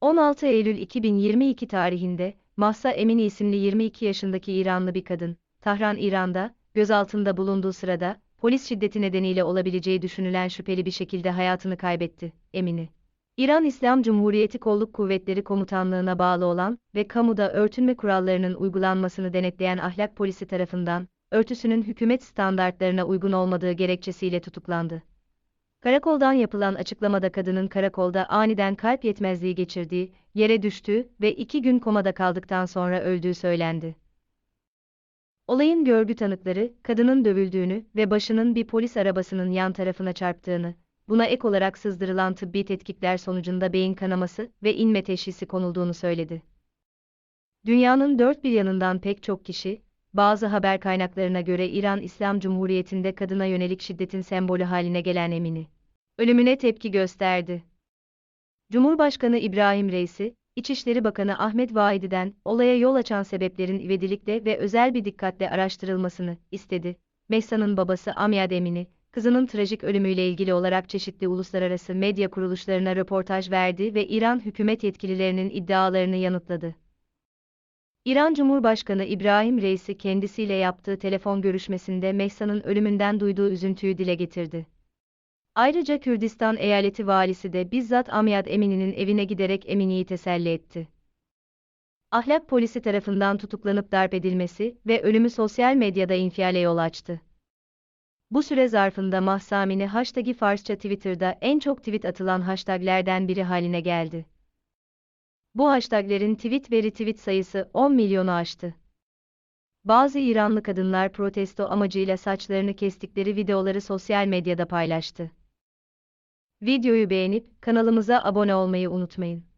16 Eylül 2022 tarihinde, Mahsa Emini isimli 22 yaşındaki İranlı bir kadın, Tahran İran'da, gözaltında bulunduğu sırada, polis şiddeti nedeniyle olabileceği düşünülen şüpheli bir şekilde hayatını kaybetti, Emini. İran İslam Cumhuriyeti Kolluk Kuvvetleri Komutanlığı'na bağlı olan ve kamuda örtünme kurallarının uygulanmasını denetleyen ahlak polisi tarafından, örtüsünün hükümet standartlarına uygun olmadığı gerekçesiyle tutuklandı. Karakoldan yapılan açıklamada kadının karakolda aniden kalp yetmezliği geçirdiği, yere düştüğü ve iki gün komada kaldıktan sonra öldüğü söylendi. Olayın görgü tanıkları, kadının dövüldüğünü ve başının bir polis arabasının yan tarafına çarptığını, buna ek olarak sızdırılan tıbbi tetkikler sonucunda beyin kanaması ve inme teşhisi konulduğunu söyledi. Dünyanın dört bir yanından pek çok kişi, bazı haber kaynaklarına göre İran İslam Cumhuriyeti'nde kadına yönelik şiddetin sembolü haline gelen Emini, ölümüne tepki gösterdi. Cumhurbaşkanı İbrahim Reisi, İçişleri Bakanı Ahmet Vaidi'den olaya yol açan sebeplerin ivedilikle ve özel bir dikkatle araştırılmasını istedi. Mehsa'nın babası Amyad Emini, kızının trajik ölümüyle ilgili olarak çeşitli uluslararası medya kuruluşlarına röportaj verdi ve İran hükümet yetkililerinin iddialarını yanıtladı. İran Cumhurbaşkanı İbrahim Reisi kendisiyle yaptığı telefon görüşmesinde Mehsa'nın ölümünden duyduğu üzüntüyü dile getirdi. Ayrıca Kürdistan eyaleti valisi de bizzat Amyad Emini'nin evine giderek Emini'yi teselli etti. Ahlak polisi tarafından tutuklanıp darp edilmesi ve ölümü sosyal medyada infiale yol açtı. Bu süre zarfında Mahsamini hashtag'i Farsça Twitter'da en çok tweet atılan hashtaglerden biri haline geldi. Bu hashtaglerin tweet ve retweet sayısı 10 milyonu aştı. Bazı İranlı kadınlar protesto amacıyla saçlarını kestikleri videoları sosyal medyada paylaştı. Videoyu beğenip kanalımıza abone olmayı unutmayın.